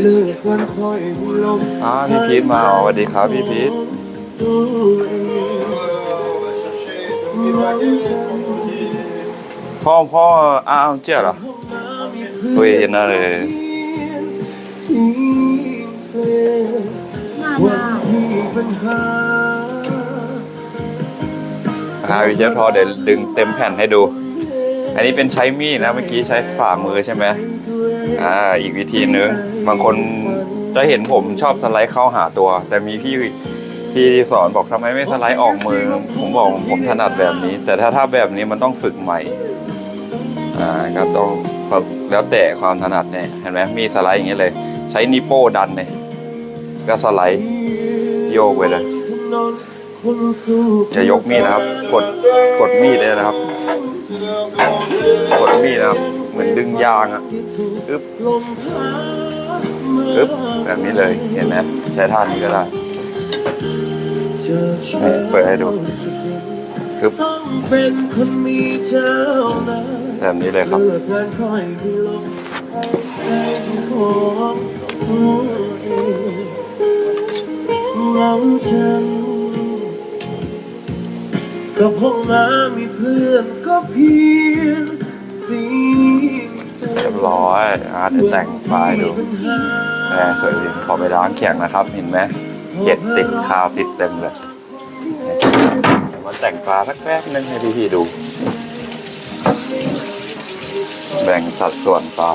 เลือกวันคอยลมอ่าพี่พีทมาอ๋อสวัสดีครับ พี่พีทตัวเองหวังฉันพ่อพ่ออ้าวเจ๊เหรอมามีเฮ้ยน่าเลยที่เปลี่ยนหน้าวัมานที่ปัญหาหาวิเชฟทอเดี๋ยวดึงเต็มแผ่นให้ดู อันนี้เป็นใช้มีดนะเมื่อกี้ใช้ฝ่ามือใช่ไหมอ่าอีกวิธีนึงบางคนจะเห็นผมชอบสไลด์เข้าหาตัว แต่มีพี่พี่สอนบอกทำไมไม่สไลด์ออกมือ ผมบอกผมถนัดแบบนี้ แต่ถ้าถ้าแบบนี้มันต้องฝึกใหม่อ่าก็ต้องแล้วแต่ความถนัดเนี่ยเห็นไหมมีสไลด์อย่างเงี้ยเลย ใช้นิวโป้ดันเนี่ยก็สไลด์โยกไปเลยจะยกมีดนะครับ กดกดมีดเลยนะครับ กดมีดนะครับ เหมือนดึงยางอะอึ๊บอึ๊บแบบนี้เลยเห็นไหมใช้ท่านี้ก็ได้เปิดให้ดูอึ๊บแบบนี้เลยครับเลือกงานคอ ห้องน้ำมีเพื่อนก็เพียงสิ่เรียบร้อยอ่าเดี๋ยวแต่งไฟล์ดูแหมสวยดีขอไปล้างแข็งนะครับ เห็นไหมเก็ดติดคาวติดเต็มเลยเดี๋ยวมาแต่งปลาสักแป๊บนึงให้พี่ๆดู แบ่งสัดส่วนปลา